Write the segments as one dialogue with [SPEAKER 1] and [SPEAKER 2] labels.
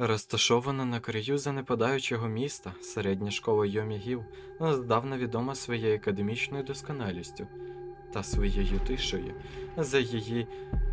[SPEAKER 1] Розташована на краю занепадаючого міста, середня школа Йомігів здавна відома своєю академічною досконалістю та своєю тишею. За її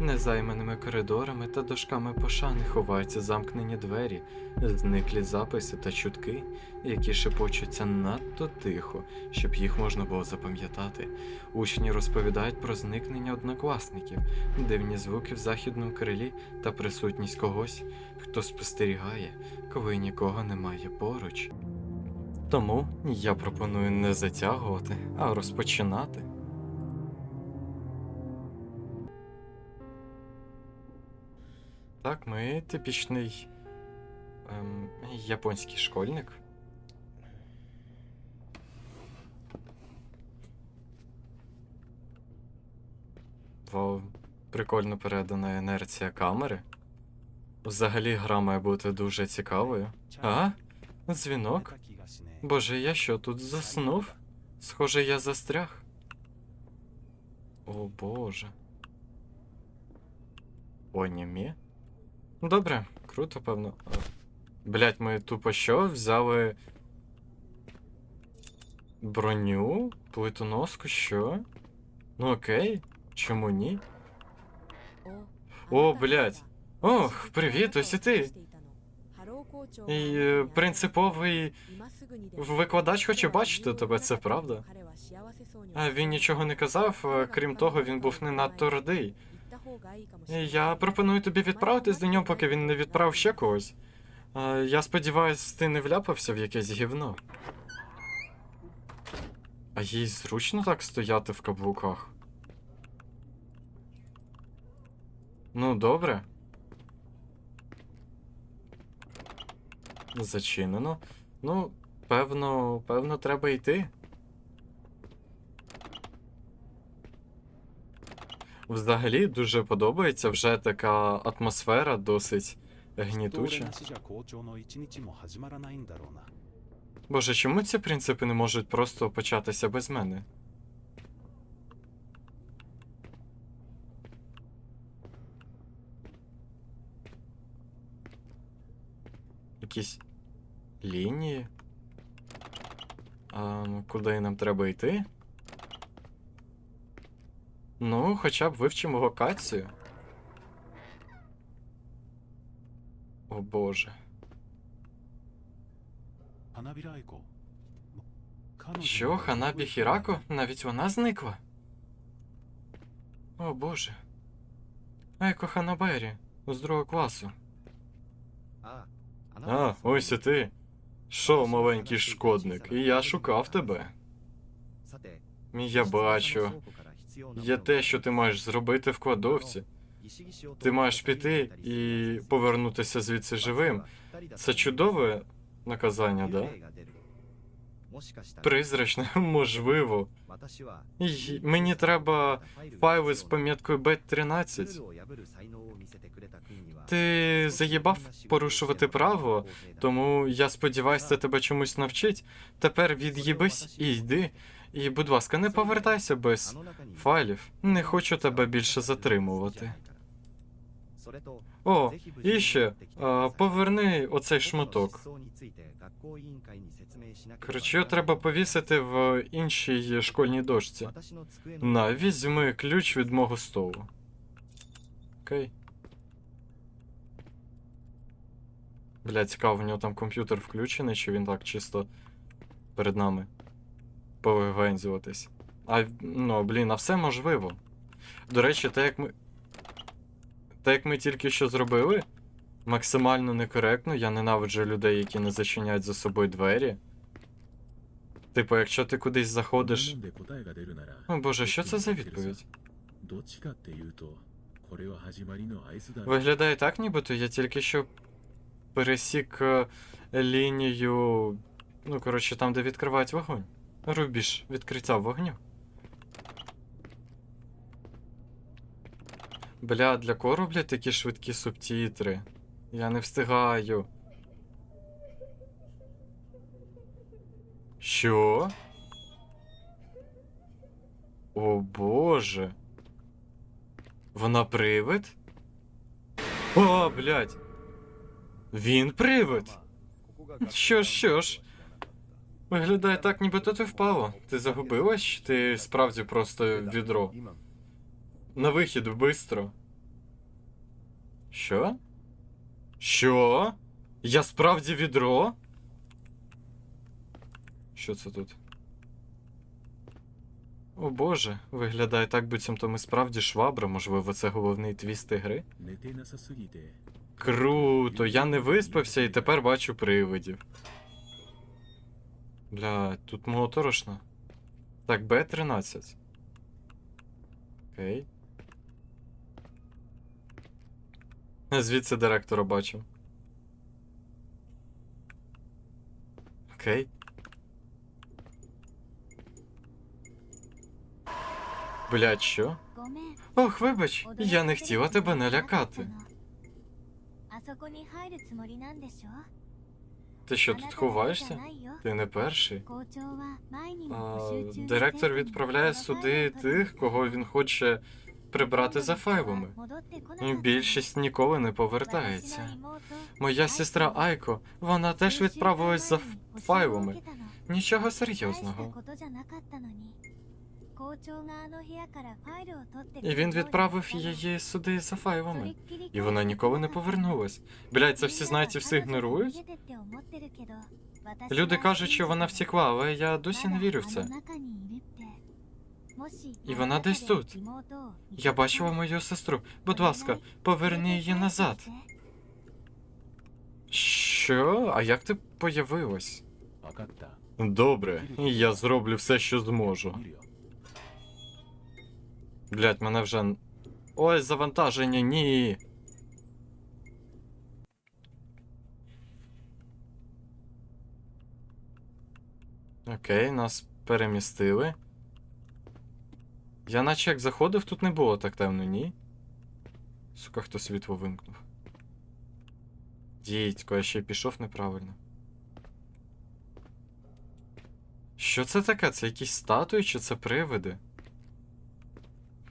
[SPEAKER 1] незайманими коридорами та дошками пошани ховаються замкнені двері, зниклі записи та чутки, які шепочуться надто тихо, щоб їх можна було запам'ятати. Учні розповідають про зникнення однокласників, дивні звуки в західному крилі та присутність когось, хто спостерігає, коли нікого немає поруч. Тому я пропоную не затягувати, а розпочинати. Так, ми типічний ем, японський школьник. Вау, прикольно передана інерція камери. Взагалі гра має бути дуже цікавою. А? Дзвінок? Боже, я що, тут заснув? Схоже, я застряг. О боже. Онімі? Добре, круто, певно. Блять, ми тупо що? Взяли. Броню? Плитоноску, що? Ну окей, чому ні?
[SPEAKER 2] О, блядь.
[SPEAKER 1] Ох, привіт, ось і ти. І е, принциповий викладач хоче бачити тебе, це правда? А він нічого не казав, крім того, він був не надто радий. І Я пропоную тобі відправитись до нього, поки він не відправив ще когось. Я сподіваюсь, ти не вляпався в якесь гівно. А їй зручно так стояти в каблуках. Ну, добре. Зачинено. Ну, певно, певно, треба йти. Взагалі дуже подобається вже така атмосфера досить гнітуча. Боже, чому ці принципи не можуть просто початися без мене? Якісь лінії? А, ну, Куди нам треба йти? Ну, хоча б вивчимо локацію. О боже. Що, Ханабі Хірако? Навіть вона зникла. О боже. Айко Ханабері з другого класу. А, ось і ти. Що, маленький шкодник, і я шукав тебе. Я бачу. Є те, що ти маєш зробити в кладовці. Ти маєш піти і повернутися звідси живим. Це чудове наказання, да? Призрачне, можливо. І мені треба файли з пам'яткою Бет-13. Ти заїбав порушувати право, тому я сподіваюся, це тебе чомусь навчить. Тепер від'їбись і йди. І, будь ласка, не повертайся без файлів. Не хочу тебе більше затримувати. О, і ще а, поверни оцей шматок. Коротше, його треба повісити в іншій школьній дошці. На, візьми ключ від мого столу. Окей. Бля, цікаво, в нього там комп'ютер включений, чи він так чисто перед нами повивензюватись. А ну, блін, а все можливо. До речі, те, як ми. Те, як ми тільки що зробили, максимально некоректно, я ненавиджу людей, які не зачиняють за собою двері. Типу, якщо ти кудись заходиш. О боже, що це за відповідь? Виглядає так, нібито я тільки що пересік е, лінію. Ну, коротше, там, де відкривають вогонь. Рубіж відкриття вогню. Бля, для кого роблять такі швидкі субтітри? Я не встигаю. Що? О боже. Вона привид? О, блядь. Він привид. Що ж, що ж. Виглядає так, ніби то ти впала. Ти загубилась? Ти справді просто відро. На вихід бистро. Що? Що? Я справді відро? Що це тут? О боже, виглядає так, буцімто ми справді швабра, можливо, це головний твіст гри. Круто, я не виспався і тепер бачу привидів. Бля, тут моторошно. Так, Б13. Окей. Звідси директора бачив. Окей. Блять що? Ох, вибач, я не хотіла тебе налякати. Ти що тут ховаєшся? Ти не перший. А, Директор відправляє сюди тих, кого він хоче прибрати за файлами. І Більшість ніколи не повертається. Моя сестра Айко, вона теж відправилась за файлами. Нічого серйозного. І він відправив її сюди за файлами. І вона ніколи не повернулась. Блять, це всі знаєте, і всі ігнорують. Люди кажуть, що вона втікла, але я досі не вірю в це. І вона десь тут. Я бачила мою сестру. Будь ласка, поверни її назад. Що? А як ти появилась? Добре, я зроблю все, що зможу. Блять, мене вже. Ой, завантаження, ні. Окей, нас перемістили. Я наче як заходив, тут не було так темно, ні. Сука, хто світло вимкнув. Дідько, я ще й пішов неправильно. Що це таке? Це якісь статуї чи це привиди?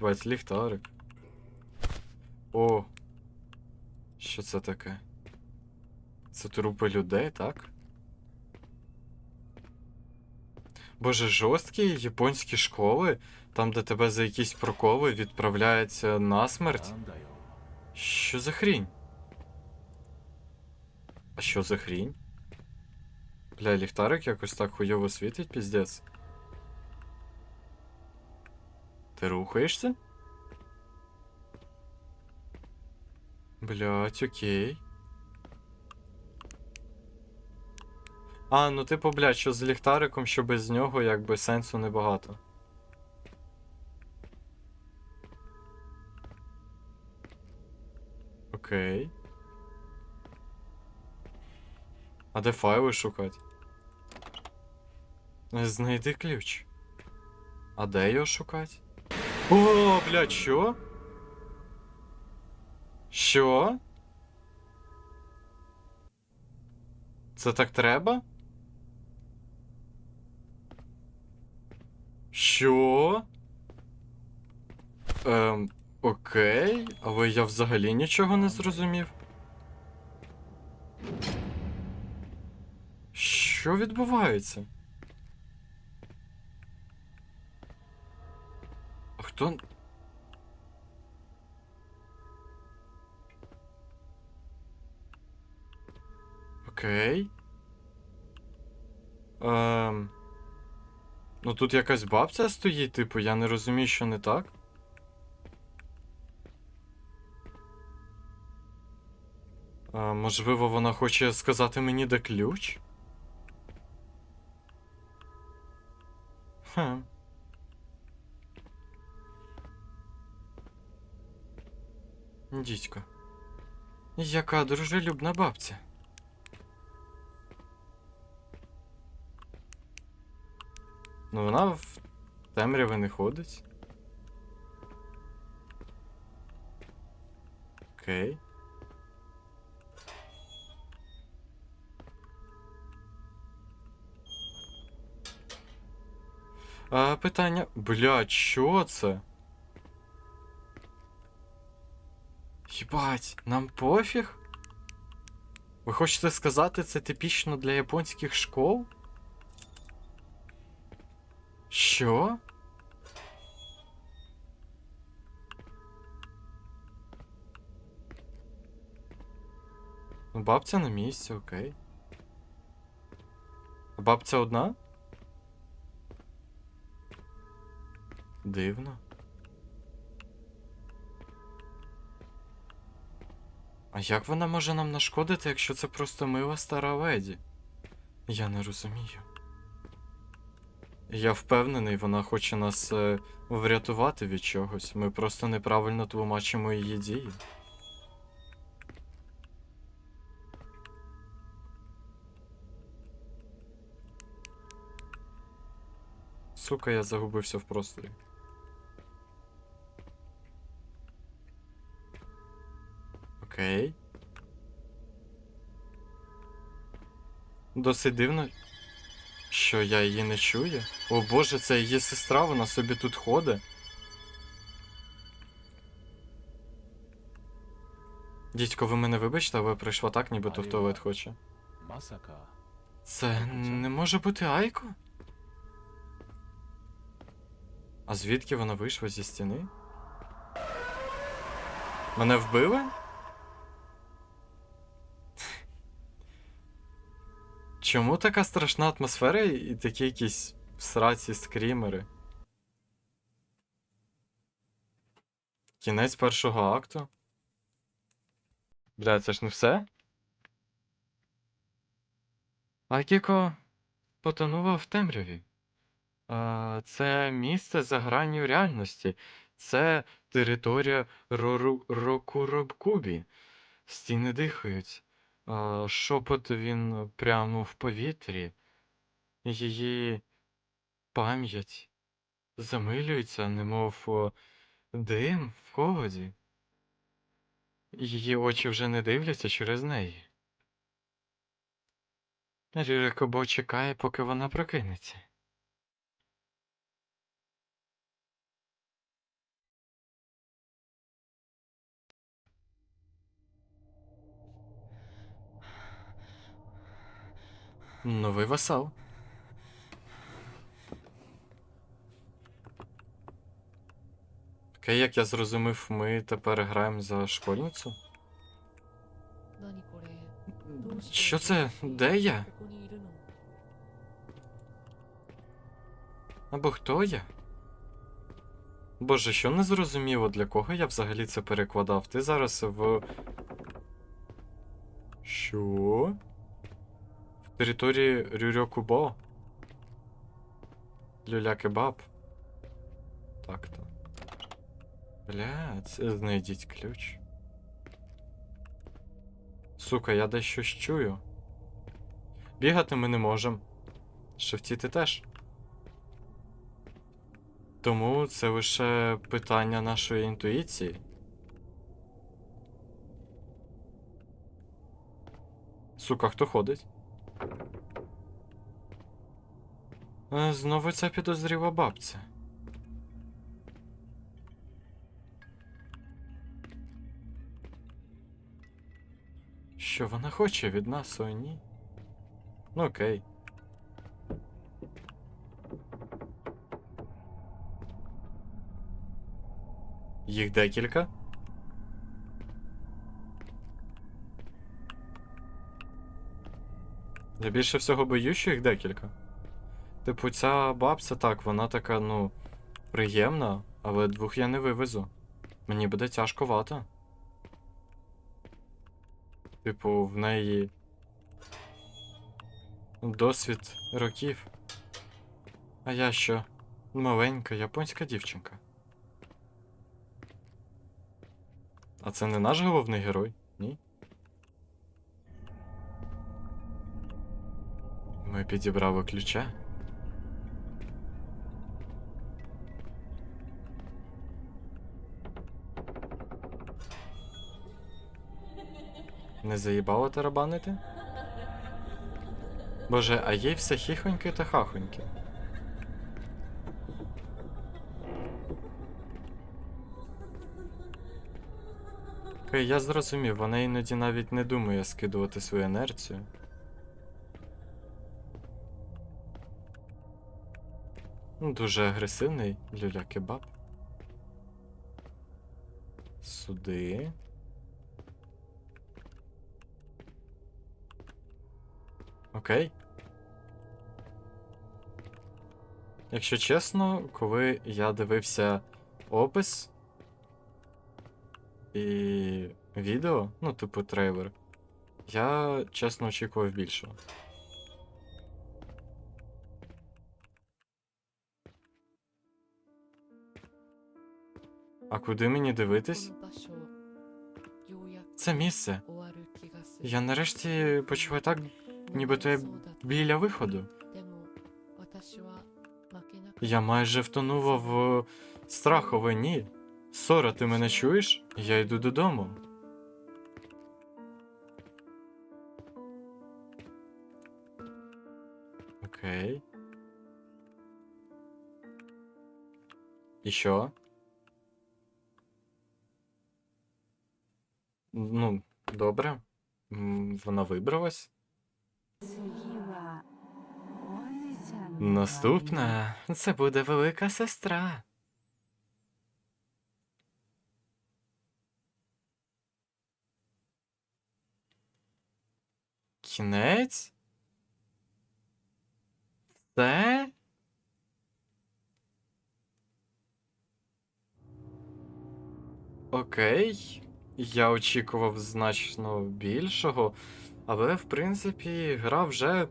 [SPEAKER 1] Бать, ліхтарик. О. Що це таке? Це трупи людей, так? Боже, жорсткі японські школи, там, де тебе за якісь проколи відправляється на смерть. Що за хрінь? А що за хрінь? Бля, ліхтарик якось так хуйово світить, піздець. Ти рухаєшся? Блять, окей. А, ну типу, блядь, що з ліхтариком, що без нього, якби сенсу небагато. Окей. А де файли шукати? Знайди ключ. А де його шукати? О, блядь, що? Що? Це так треба? Що? Ем, окей, але я взагалі нічого не зрозумів. Що відбувається? Хто. Окей. Ем... Ну тут якась бабця стоїть, типу, я не розумію, що не так. А, можливо, вона хоче сказати мені, де ключ? Хм. Дідько. Яка дружелюбна бабця. Ну, вона в темряві не ходить. Окей. А, питання. Блядь, що це? Єбать, нам пофіг? Ви хочете сказати, це типічно для японських школ? Що? Ну, бабця на місці, окей. А бабця одна? Дивно. А як вона може нам нашкодити, якщо це просто мила стара леді? Я не розумію. Я впевнений, вона хоче нас е, врятувати від чогось. Ми просто неправильно тлумачимо її дії. Сука, я загубився в просторі. Окей. Досить дивно, що я її не чую. О боже, це її сестра, вона собі тут ходить. Дідько, ви мене вибачте, але прийшла так, нібито в туалет хоче. Це не може бути Айко? А звідки вона вийшла зі стіни? Мене вбили? Чому така страшна атмосфера і такі якісь всраці скрімери? Кінець першого акту? Бля, це ж не все? Акіко потонула в темряві. А, це місце за гранню реальності. Це територія Рору... Рокуробкубі. Стіни дихають. А, шепот він прямо в повітрі. Її пам'ять замилюється, немов дим в холоді. Її очі вже не дивляться через неї. Рірикобо чекає, поки вона прокинеться. Новий васал. Окей, як я зрозумів, ми тепер граємо за школьницю. Що це? Де я? Або хто я? Боже, що не зрозуміло, для кого я взагалі це перекладав? Ти зараз в. Що? Території Рюрьокубо? Люля-кебаб? Так то. Бля, це знайдіть ключ. Сука, я десь щось чую. Бігати ми не можемо. Шевтіти теж. Тому це лише питання нашої інтуїції. Сука, хто ходить? Знову ця підозріла бабця. Що вона хоче від нас, о ні? Ну окей. Їх декілька. Я більше всього боюсь, що їх декілька. Типу, ця бабця так, вона така, ну, приємна, але двох я не вивезу. Мені буде тяжковато. Типу, в неї досвід років. А я що? Маленька японська дівчинка. А це не наш головний герой? Ні? Ми підібрали ключа. Не заїбало тарабанити? Боже, а їй все хіхоньки та хахоньки. Окей, я зрозумів, вона іноді навіть не думає скидувати свою інерцію. Ну, Дуже агресивний люля кебаб. Сюди. Окей. Якщо чесно, коли я дивився опис і відео, ну, типу трейлер, я чесно очікував більшого. А куди мені дивитись? Це місце. Я нарешті почуваю так
[SPEAKER 3] Ніби ти
[SPEAKER 1] біля виходу. Я майже втонула в страхове ні. Сора, ти мене чуєш? Я йду додому. Окей. І що? Ну, добре. Вона вибралась. Наступна це буде велика сестра. Кінець? Це? Окей. Я очікував значно більшого, але в принципі гра вже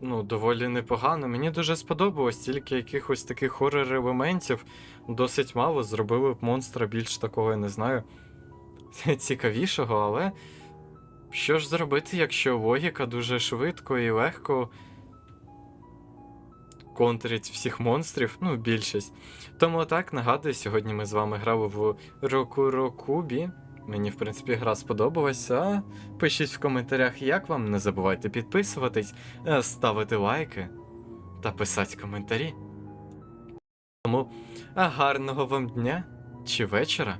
[SPEAKER 1] ну, доволі непогано. Мені дуже сподобалось, тільки якихось таких хоррор-елементів досить мало. Зробили б монстра більш такого, я не знаю, цікавішого, але що ж зробити, якщо логіка дуже швидко і легко контрить всіх монстрів, ну, більшість. Тому так, нагадую, сьогодні ми з вами грали в Рокурокубі. Мені, в принципі, гра сподобалася. Пишіть в коментарях, як вам. Не забувайте підписуватись, е, ставити лайки та писати коментарі. Тому гарного вам дня чи вечора.